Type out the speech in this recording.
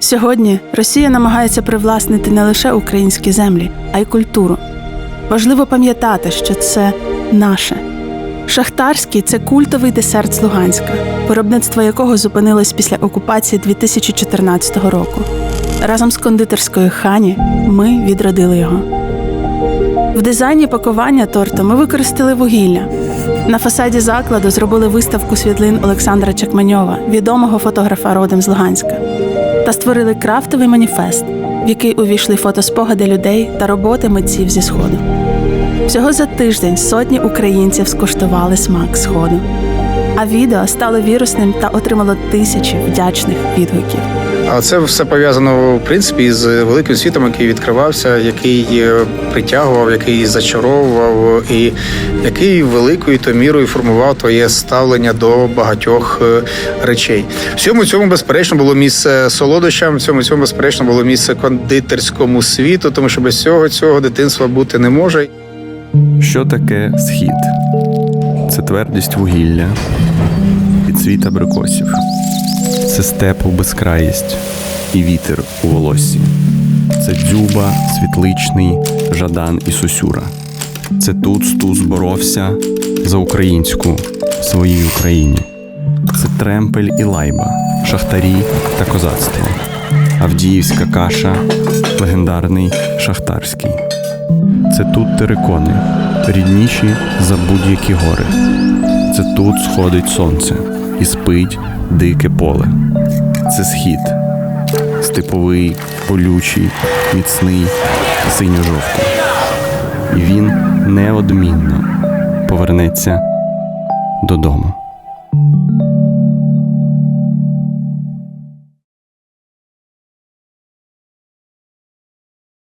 Сьогодні Росія намагається привласнити не лише українські землі, а й культуру. Важливо пам'ятати, що це наше. Шахтарський це культовий десерт з Луганська, виробництво якого зупинилось після окупації 2014 року. Разом з кондитерською хані ми відродили його. В дизайні пакування торту ми використали вугілля. На фасаді закладу зробили виставку світлин Олександра Чекменьова, відомого фотографа родом з Луганська, та створили крафтовий маніфест, в який увійшли фотоспогади людей та роботи митців зі сходу. Всього за тиждень сотні українців скуштували смак сходу. А відео стало вірусним та отримало тисячі вдячних відгуків. А це все пов'язано в принципі з великим світом, який відкривався, який е, притягував, який зачаровував, і який великою то мірою формував твоє ставлення до багатьох е, речей. Всьому цьому безперечно було місце солодощам, всьому цьому безперечно було місце кондитерському світу, тому що без цього цього дитинства бути не може. Що таке схід? Це твердість вугілля і цвіт абрикосів. Це степу безкраїсть і вітер у волоссі. Це дзюба, світличний, жадан і сусюра. Це тут стус боровся за українську в своїй Україні. Це тремпель і лайба, шахтарі та козацтво. Авдіївська каша, легендарний шахтарський. Це тут терикони, рідніші за будь-які гори. Це тут сходить сонце і спить дике поле. Це схід, степовий, болючий, міцний, синьо-жовтий. І він неодмінно повернеться додому.